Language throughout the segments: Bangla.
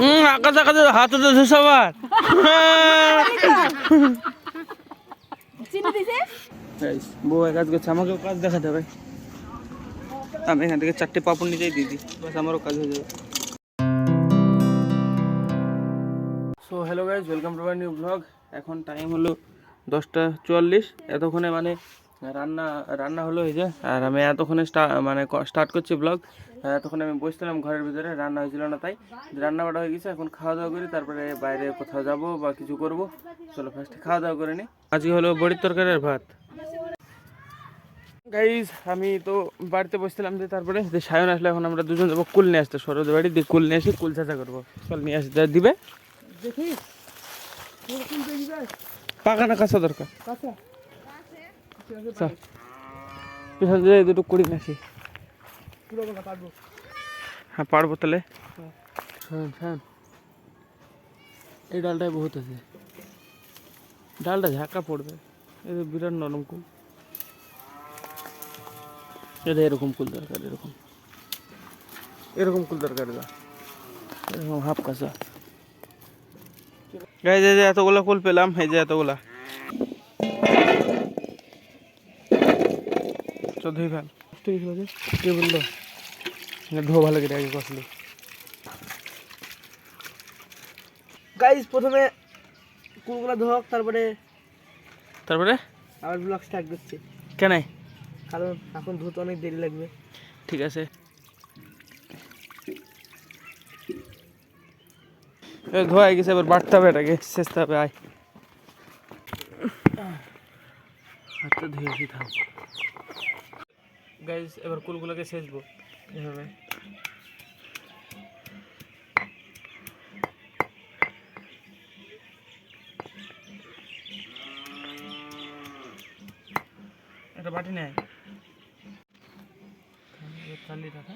হুম আকাশ আকাশে হাতে তো সবার। চিনি বউ এক কাজ করছে আমাকেও কাজ দেখাতে হবে। আমি এখান থেকে চারটে পাপড় নিজেই দিয়ে দিই বাস আমারও কাজ হয়ে যাবে। So hello guys welcome to my new blog এখন টাইম হলো দশটা চুয়াল্লিশ এতক্ষণে মানে রান্না রান্না হলো এই যে আর আমি এতক্ষণে মানে স্টার্ট করছি ব্লগ এতক্ষণে আমি বসছিলাম ঘরের ভিতরে রান্না হয়েছিল না তাই। রান্না বাড়া হয়ে গেছে এখন খাওয়া দাওয়া করি তারপরে বাইরে কোথাও যাব বা কিছু করব। চলো ফার্স্টে খাওয়া দাওয়া করে নিই আজকে হলো বড়ির তরকারি আর ভাত। গাইজ আমি তো বাড়িতে বসছিলাম যে তারপরে যে সায়ন আসলে এখন আমরা দুজন যাব কুল নিয়ে আসতে সরোজ বাড়ি। দিয়ে কুল নিয়ে এসে কুল চাচা করব। চল নিয়ে আসতে দিবে। পাকা না কাঁচা দরকার? চল। পিছন দিয়ে দুটো কুড়ি নিয়ে আসি হ্যাঁ পারব তাহলে শোন শোন এই ডালটায় বহুত আছে ডালটা ঝাঁকা পড়বে এই তো বিরাট নরম কুল এটা এরকম কুল দরকার এরকম এরকম কুল দরকার এটা এরকম হাফ কাঁচা গাই যে এতগুলো কুল পেলাম এই যে এতগুলা চোদ্দই ফেল কে বলল? না ধো ভালো করে আগে কষলি গাইজ প্রথমে কুলগুলো ধোক তারপরে তারপরে? আবার ব্লগ স্টার্ট করছি। কেন? কারণ এখন ধুতে অনেক দেরি লাগবে। ঠিক আছে। ধোয়া গেছে এবার বাড়তে হবে এটাকে। শেষতে হবে আয়। হাতটা ধুয়ে থাম। গাইজ এবার কুলগুলোকে সেচবো এভাবে। একটা বাটি নেয়। চালিয়ে রাখা।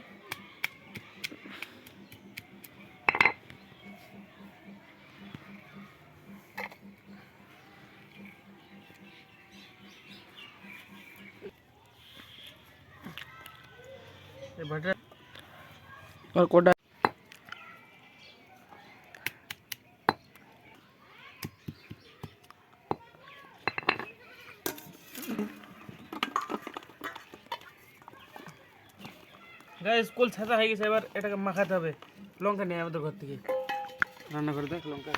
और कोटा গাইস কুল ছাতা হয়ে গেছে এবার এটাকে মাখাতে হবে লঙ্কা নিয়ে আমাদের ঘর থেকে রান্না করে দেখ লঙ্কা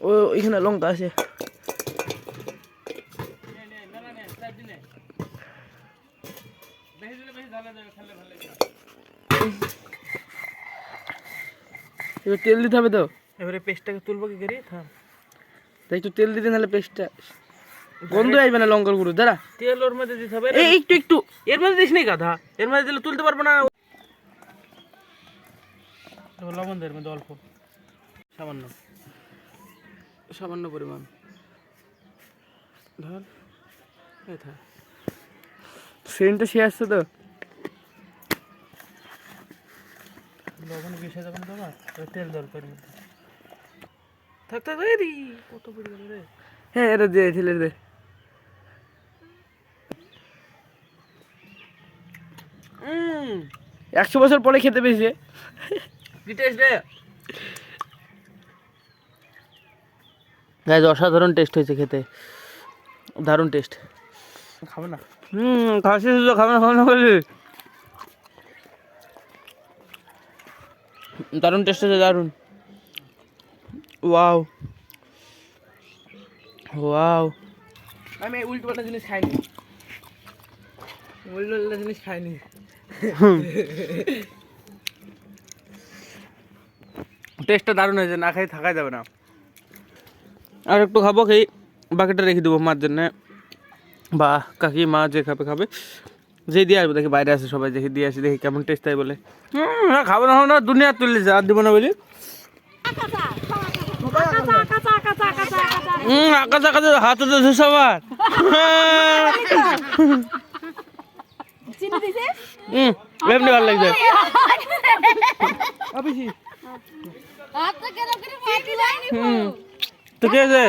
ও এখানে লঙ্কা আছে এবার তেল দিতে হবে তো? এবারে পেস্টটাকে তুলবো কি করি? থাম। তাই একটু তেল দিতে নাহলে পেস্টটা গন্ধ আসবে না লঙ্কার গুঁড়ো দাঁড়া। তেল ওর মধ্যে দিতে হবে। এই একটু একটু। এর মধ্যে দিস নি গাধা। এর মধ্যে দিলে তুলতে পারব না। লবণ দে এর মধ্যে অল্প। সামান্য। সামান্য পরিমাণ। ধর। সেন্টটা সে আসছে তো? লবণ মিশে যাবে না তোমার তেল দরকার মধ্যে থাক থাক রে, কত পড়ে গেল রে? হ্যাঁ এটা দে ছেলে দে। হুম একশো বছর পরে খেতে পেয়েছে। গাইজ অসাধারণ টেস্ট হয়েছে খেতে। দারুণ টেস্ট। খাবে না। হুম খাসি শুধু খাবে না খাবে না দারুণ টেস্ট হয়েছে দারুণ। ওয়াও ওয়াও আমি উল্টো পাল্টা জিনিস খাইনি। উল্টো পাল্টা জিনিস খাইনি। টেস্টটা দারুণ হয়েছে না খাই থাকা যাবে না। আর একটু খাব খেয়ে বাকিটা রেখে দেবো মার জন্যে। বা কাকি মা যে খাবে খাবে। যে দিয়ে আসবে দেখি বাইরে আসে সবাই দেখি দিয়ে আসি দেখি কেমন টেস্ট তাই বলে। না খাব না না দুনিয়া তুললে আর দিব না বলি। আকাশ আকাশে হাতে তো সবার। এমনি ভালো লাগছে। তো কে আছে?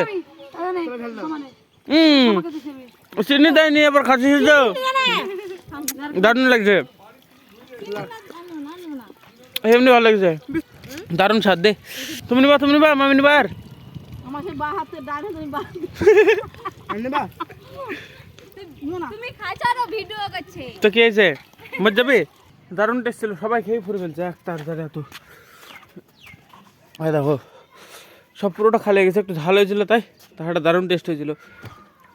চিনি দেয়নি এবার খাচ্ছি তো। দারুণ লাগছে। এমনি ভালো লাগছে। দারুণ স্বাদ দে। তুমি নিবা তুমি নিবা মামি নিবার তো কি হয়েছে? মজ যাবে? দারুণ টেস্ট ছিল সবাই খেয়ে ফুরে ফেলছে এক তাড়াতাড়ি এত। এই দেখো সব পুরোটা খালি গেছে একটু ঝাল হয়েছিল তাই তাহাটা দারুণ টেস্ট হয়েছিল।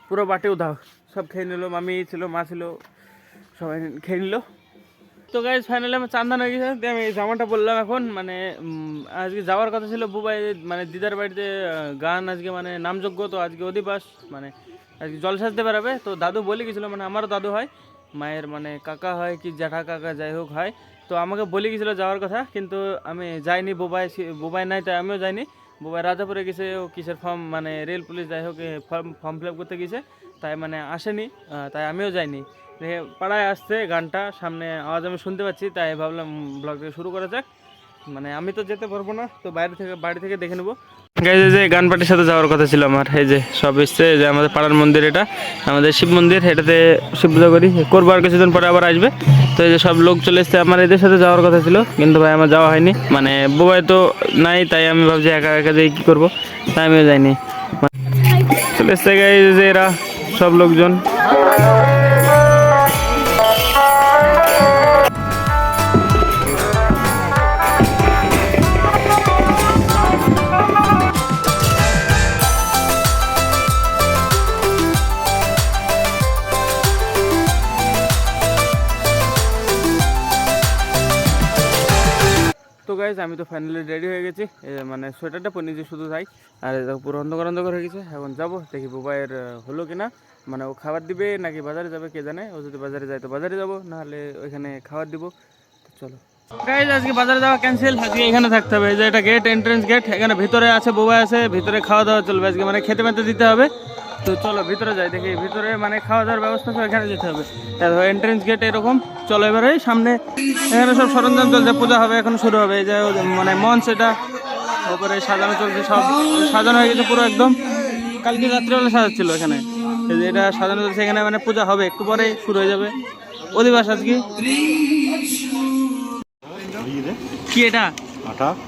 পুরো বাটেও দাও সব খেয়ে নিল মামি ছিল মা ছিল। সবাই খেয়ে নিল তো গাইজ ফাইনালি আমার চান্দান হয়ে গেছে। আমি এই জামাটা বললাম এখন। মানে আজকে যাওয়ার কথা ছিল বুবাই মানে দিদার বাড়িতে গান আজকে মানে নামযোগ্য তো আজকে অধিবাস মানে আজকে জল সাজতে বেরাবে। তো দাদু বলে গেছিল মানে আমারও দাদু হয়, মায়ের মানে কাকা হয় কি জ্যাঠা কাকা যাই হোক হয়। তো আমাকে বলে গেছিল যাওয়ার কথা, কিন্তু আমি যাইনি বুবাই বুবাই নাই, তাই আমিও যাইনি। বুবাই রাজাপুরে গেছে, ও কিসের ফর্ম মানে রেল পুলিশ যাই হোক ফর্ম ফর্ম ফিল আপ করতে গেছে। তাই মানে আসেনি তাই আমিও যাইনি। পাড়ায় আসছে গানটা, সামনে আওয়াজ আমি শুনতে পাচ্ছি, তাই ভাবলাম ব্লগটা শুরু করা যাক। মানে আমি তো যেতে পারব না, তো বাইরে থেকে, বাড়ি থেকে দেখে নেব। গাইজ যে গান পার্টির সাথে যাওয়ার কথা ছিল আমার, এই যে সব এসছে যে আমাদের পাড়ার মন্দির এটা, আমাদের শিব মন্দির, এটাতে শিব পূজা করি, করব আর কিছুদিন পরে আবার আসবে। তো এই যে সব লোক চলে এসছে, আমার এদের সাথে যাওয়ার কথা ছিল, কিন্তু ভাই আমার যাওয়া হয়নি। মানে বুবাই তো নাই, তাই আমি ভাবছি একা একা যেয়ে কী করব, তাই আমিও যাইনি। চলে এসছে গাইজ যে এরা, সব লোকজন। গাইজ আমি তো ফাইনালি রেডি হয়ে গেছি। মানে সোয়েটারটা পরে নিয়েছি শুধু তাই আর পুরো অন্ধকার অন্ধকার হয়ে গেছে। এখন যাব, দেখি বোবাইয়ের হলো কিনা। মানে ও খাবার দিবে নাকি বাজারে যাবে, কে জানে। ও যদি বাজারে যায় তো বাজারে যাব, নাহলে ওইখানে খাবার দিব। চলো। গাইজ আজকে বাজারে যাওয়া ক্যান্সেল আজকে এখানে থাকতে হবে। এই যে এটা গেট এন্ট্রেন্স গেট এখানে ভিতরে আছে বুবাই আছে, ভিতরে খাওয়া দাওয়া চলবে। আজকে মানে খেতে মেতে দিতে হবে। তো চলো ভিতরে যাই দেখি। ভিতরে মানে খাওয়া দাওয়ার ব্যবস্থা সব এখানে যেতে হবে। এন্ট্রেন্স গেট এরকম। চলো এবারে সামনে এখানে সব সরঞ্জাম চলছে পূজা হবে এখন শুরু হবে। এই যে মানে মঞ্চ এটা। ওপরে সাজানো চলছে সব। সাজানো হয়ে গেছে পুরো একদম। কালকে রাত্রিবেলা সাজাচ্ছিল এখানে। এই যে এটা সাজানো চলছে এখানে মানে পূজা হবে একটু পরে শুরু হয়ে যাবে। অধিবাস আজকে। কি এটা?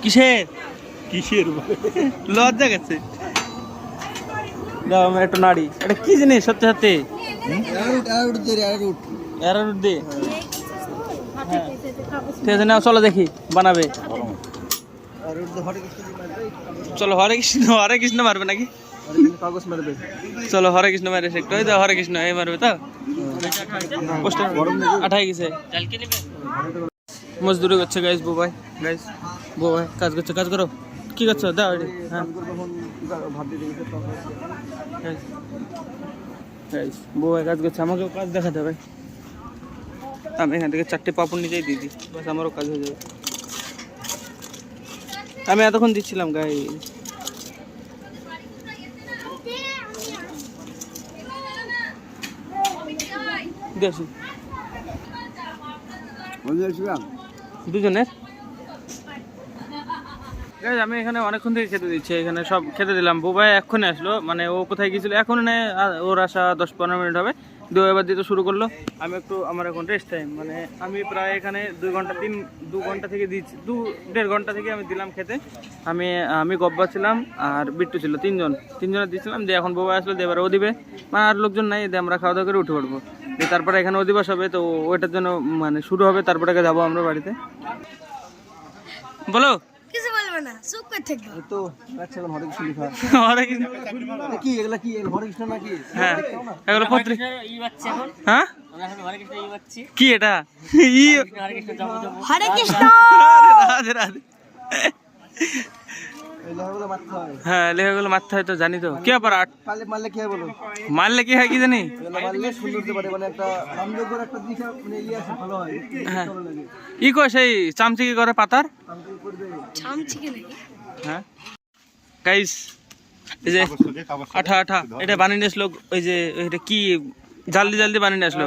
কিসের? কিসের? লজ্জা গেছে। একটু নাড়ি। এটা কি জিনিস সত্যি সত্যি? অ্যারোরুট ঠিক চলো দেখি, বানাবে। চলো, হরে কৃষ্ণ হরে কৃষ্ণ মারবে নাকি? চলো, হরে কৃষ্ণ মারে একটু। ওই তো, হরে কৃষ্ণ, এই মারবে তো। আঠাই গেছে। মজদুরি করছে গাইস বুবাই গাইস বুবাই কাজ করছে, কাজ করো। কি করছ দাও। হ্যাঁ। guys, বউয়ের কাজ করছে আমাকেও কাজ দেখাতে হবে। আমি এখান থেকে চারটে পাপড় নিজেই দিয়ে দিই বাস আমারও কাজ হয়ে যাবে। আমি এতক্ষণ দিচ্ছিলাম গাই দুজনের? আমি এখানে অনেকক্ষণ থেকে খেতে দিচ্ছি। এখানে সব খেতে দিলাম। বুবাই এক্ষুনি আসলো। মানে ও কোথায় গিয়েছিল? এখন নেই। ওর আসা দশ পনেরো মিনিট হবে। দু এবার দিতে শুরু করল। আমি একটু আমার এখন রেস্ট টাইম মানে আমি প্রায় এখানে দুই ঘণ্টা, তিন, দু ঘণ্টা থেকে দিচ্ছি। দু, দেড় ঘণ্টা থেকে আমি দিলাম খেতে। আমি আমি গব্বা ছিলাম আর বিট্টু ছিল তিনজন। তিনজনের দিচ্ছিলাম। দিয়ে এখন বুবাই আসলো। দিয়ে এবার ও দিবে। মানে আর লোকজন নাই। দিয়ে আমরা খাওয়া দাওয়া করে উঠে পড়ব। দিয়ে তারপরে এখানে অধিবাস হবে। তো ওইটার জন্য মানে শুরু হবে। তারপরে যাব আমরা বাড়িতে। বলো। কিছু না চুপ করে থাকবে তো রাখছিলাম হরে কৃষ্ণ লিখা হরে কৃষ্ণ কি এগুলা কি হরে কৃষ্ণ নাকি? হ্যাঁ এগুলো হ্যাঁ? কি এটা? ই হরে কৃষ্ণ! রাধে রাধে। হয়। হ্যাঁ লেখাগুলো মারতে হয় তো জানি তো। কি ব্যাপার? আট মারলে কি হয় বলো? মারলে কি হয় কি জানি? এগুলো মারলে সুন্দর হতে পারে মানে একটা রামযোগ্যর একটা দিশা মানে ইয়ে আছে ভালো হয় হ্যাঁ। ই কো সেই চামচিকি করে পাতার? হ্যাঁ। গাইস এই যে আঠা আঠা এটা বানিয়ে নিয়ে আসলো ওই যে এটা কি জলদি জলদি বানিয়ে নিয়ে আসলো?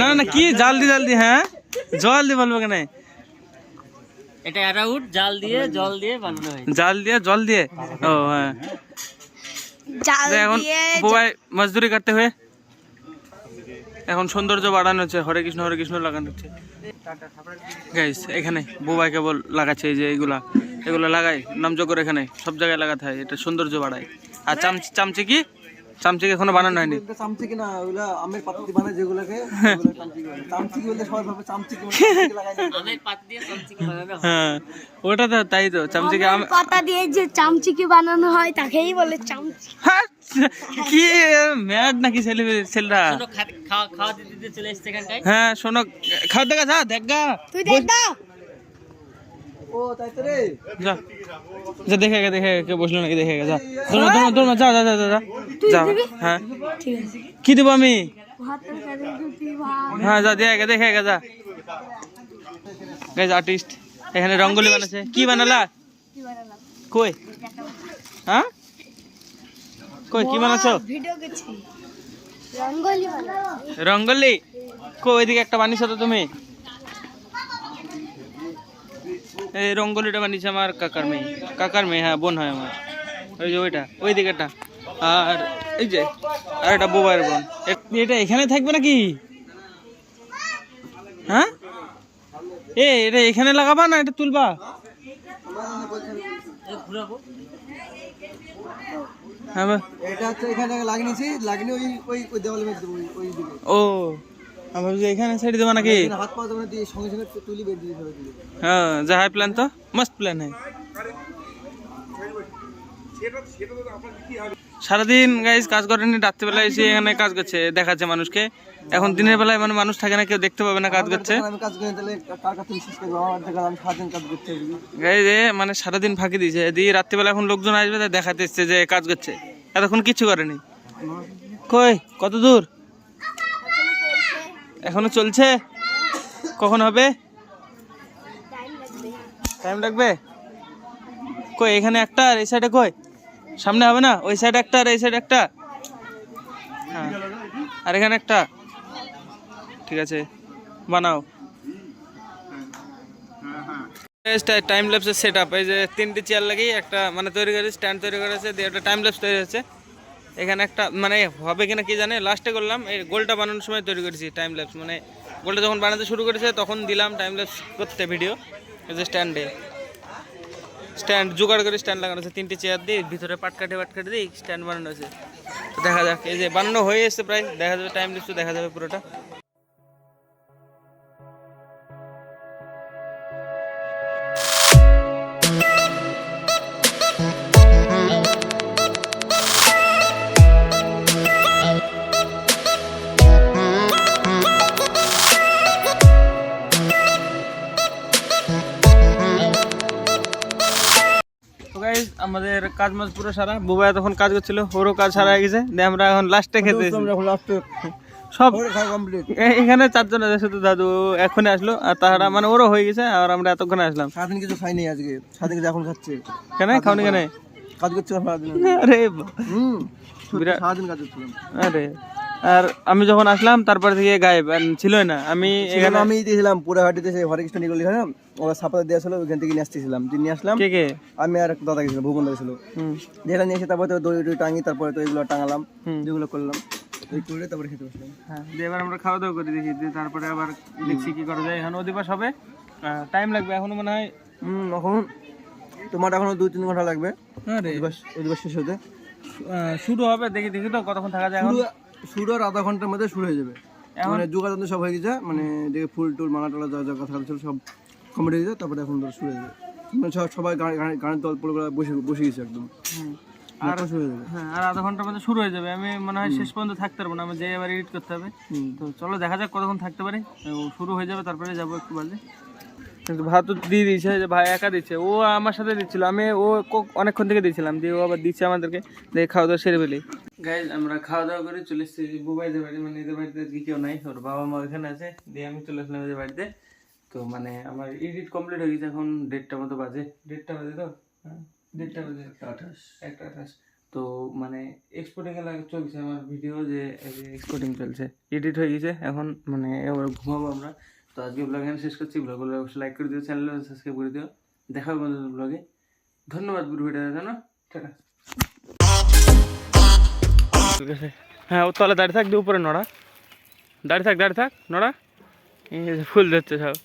না না কি জলদি জলদি হ্যাঁ? জলদি বলব কেন? এটা অ্যারাউট জাল দিয়ে জল দিয়ে বানানো হয় জাল দিয়ে জল দিয়ে? ও হ্যাঁ। জাল যে এখন বুবাই মজদুরি করতে हुए এখন সৌন্দর্য বাড়ানো হচ্ছে হরে কৃষ্ণ হরে কৃষ্ণ লাগানো হচ্ছে। গাইস এখানে বুবাই কেবল লাগাচ্ছে এই যে এগুলা। এগুলো লাগাই নামযোগ্য এখানে সব জায়গায় লাগাতে হয় এটা সৌন্দর্য বাড়ায়। আর চামচি চামচি কি? চামচি এখনও বানানো হয়নি। চামচি কিনা ওগুলা আমের পাতি বানায় যেগুলোকে ওগুলো চামচি বলে। চামচি বলতে সবাই ভাবে আমের পাত দিয়ে চমচিকে বানানো হ্যাঁ। ওটা তো তাই তো চামচিকে আম পাতা দিয়ে যে চামচিকি বানানো হয় তাকেই বলে চামচি। হ্যাঁ, কি ম্যাড নাকি ছেলে ছেলেরা? খাওয়া খাওয়া দিতে দিতে চলে এসছে এখানটায়। হ্যাঁ শোনো খাওয়া দেখা যা দেখ। গা তুই দেখ যা। যা দেখে গে দেখে কে বসল নাকি দেখে গে যা। দৌড় দৌড় দৌড় যা যা যা যা যা। যা হ্যাঁ। কি দেবো আমি? হ্যাঁ যা দেখে গে দেখে গে যা। গাইজ আর্টিস্ট এখানে রঙ্গোলি বানাচ্ছে। কি বানালা? কই? হ্যাঁ? কই কি বানাচ্ছো? রঙ্গোলি রঙ্গোলি? কই ওইদিকে একটা বানিয়েছো তো তুমি? এই রঙ্গোলিটা বানিয়েছে আমার কাকার মেয়ে। কাকার মেয়ে হ্যাঁ বোন হয় আমার। ওই যে ওইটা ওই দিকেটা আর এই যে আর এটা বোবাইয়ের বোন। এটা এখানে থাকবে নাকি? হ্যাঁ? এ এটা এখানে লাগাবা না এটা তুলবা? হ্যাঁ এটা হচ্ছে এখানে লাগিয়েছি লাগিয়ে ওই ওই ওই দেওয়ালে ওই- ওই দিকে। ও। আমি ভাবছি এখানে ছেড়ে দেবো নাকি? হাত পা দেবো দিয়ে সঙ্গে সঙ্গে তুলি বের দিয়ে ফেলে হ্যাঁ যা হাই প্ল্যান তো। মস্ত প্ল্যান হ্যাঁ সারাদিন গাইজ কাজ করেনি রাত্রিবেলা এসে এখানে কাজ করছে দেখাচ্ছে মানুষকে। এখন দিনের বেলায় মানে মানুষ থাকে না কেউ দেখতে পাবে না কাজ করছে। গাইজ এ মানে সারাদিন ফাঁকি দিয়েছে। দিয়ে রাত্রিবেলা এখন লোকজন আসবে তাই দেখাতে এসছে যে কাজ করছে। এতক্ষণ কিচ্ছু করেনি। কই? কত দূর? এখনও চলছে? কখন হবে? টাইম লাগবে। কই এখানে একটা আর এই সাইডে কই? সামনে হবে না? ওই সাইড একটা আর এই সাইড একটা? হ্যাঁ। আর এখানে একটা? ঠিক আছে। বানাও। টাইম ল্যাপসের সেট আপ এই যে তিনটি চেয়ার লাগিয়ে একটা মানে তৈরি করেছে স্ট্যান্ড তৈরি করেছে দিয়ে একটা টাইম ল্যাপস তৈরি হচ্ছে। এখানে একটা মানে হবে কিনা কি জানে লাস্টে করলাম, এই গোলটা বানানোর সময় তৈরি করেছি টাইম ল্যাপস মানে গোলটা যখন বানাতে শুরু করেছে, তখন দিলাম টাইম ল্যাপস করতে ভিডিও এই যে স্ট্যান্ডে স্ট্যান্ড জোগাড় করে স্ট্যান্ড লাগানো আছে তিনটে চেয়ার দিয়ে, ভিতরে পাট কাটে পাট কাটে দিয়ে স্ট্যান্ড বানানো আছে দেখা যাক, এই যে বানানো হয়ে এসছে প্রায়, দেখা যাবে টাইম ল্যাপসও দেখা যাবে পুরোটা। কাজ মাজ পুরো সারা। বুবাই তখন কাজ করছিল ওরও কাজ সারা হয়ে গেছে। দিয়ে আমরা এখন লাস্টে খেতে সব কমপ্লিট এখানে চারজন আছে শুধু দাদু এখনই আসলো। আর তাহারা মানে ওরও হয়ে গেছে আর আমরা এতক্ষণে আসলাম। সারাদিন কিছু খাইনি আজকে। সারাদিন কিছু এখন খাচ্ছে। কেন? খাওনি কেন? কাজ করছিলাম সারাদিন। আরে বিরাট সারাদিন কাজ করছিলাম। আরে। আর আমি যখন আসলাম তারপর থেকে গায়েব ছিলই না। আমি এখানে আমি দিয়েছিলাম পুরো হাটিতে সেই হরে কৃষ্ণ নিগলি হয় ওরা সাপাতা দেওয়া ছিল ওইখান থেকে নিয়ে আসতেছিলাম। দিয়ে নিয়ে আসলাম। কে কে? আমি আর একটা দাদা গেছিলাম ভুবন দাদা ছিল। যেটা নিয়ে এসে তারপরে তো দই টই টাঙি তারপরে তো এগুলো টাঙালাম যেগুলো করলাম। ওই করে তারপরে খেতে বসলাম। হ্যাঁ দিয়ে এবার আমরা খাওয়া দাওয়া করে দেখি দিয়ে তারপরে আবার দেখছি কি করা যায়। এখন অধিবাস হবে। টাইম লাগবে এখনও মনে হয়। হুম এখন তোমার এখনও দুই তিন ঘণ্টা লাগবে। হ্যাঁ রে অধিবাস অধিবাস শেষ হতে। শুরু হবে দেখি দেখি তো কতক্ষণ থাকা যায় এখন। শুরু আর আধা ঘণ্টার মধ্যে শুরু হয়ে যাবে। মানে যোগাযোগ সব হয়ে গেছে মানে দেখে ফুল টুল মালা টালা যা যা কথা ছিল সব কমপ্লিট হয়ে গেছে তারপরে এখন ধর শুরু হয়ে যাবে। মানে সব- সবাই গান- গান- গানের দল পুরো বসে বসে গেছে একদম। হুম। আর শুরু হয়ে যাবে। হ্যাঁ আর আধা ঘণ্টার মধ্যে শুরু হয়ে যাবে। আমি মনে হয় শেষ পর্যন্ত থাকতে পারব না আমি যে এবার এডিট করতে হবে। তো চলো দেখা যাক কতক্ষণ থাকতে পারি। ও শুরু হয়ে যাবে তারপরে যাব একটু বাজে কিন্তু ভাত তো দিয়ে দিয়েছে যে ভাই একা দিচ্ছে। ও আমার সাথে দিচ্ছিল আমি ও ক- অনেকক্ষণ থেকে দিয়েছিলাম দিয়ে ও আবার দিচ্ছে আমাদেরকে দিয়ে খাওয়া দাওয়া সেরে ফেলি। গাইজ আমরা খাওয়া দাওয়া করে চলে এসেছি বুবাইদের বাড়ি মানে এদের বাড়িতে আজকে কেউ নাই ওর বাবা মা ওখানে আছে। দিয়ে আমি চলে আসলাম এদের বাড়িতে। তো মানে আমার এডিট কমপ্লিট হয়ে গেছে এখন দেড়টা মতো বাজে। দেড়টা বাজে তো? হ্যাঁ দেড়টা বাজে। একটা আঠাশ। একটা আঠাশ। তো মানে এক্সপোর্টিং এ চলছে আমার ভিডিও যে এক্সপোর্টিং চলছে। এডিট হয়ে গেছে এখন মানে এবার ঘুমাবো আমরা। তো আজকে ব্লগ এখানে শেষ করছি। ব্লগগুলো অবশ্যই লাইক করে দিও চ্যানেল সাবস্ক্রাইব করে দিও। দেখা হবে ব্লগে ধন্যবাদ পুরো ভিডিওটার জন্য টাটা। ঠিক আছে হ্যাঁ ও তলে দাঁড়িয়ে থাকবে উপরে নড়া। দাঁড়িয়ে থাক দাঁড়িয়ে থাক, নড়া। ফুল ধরছে সব।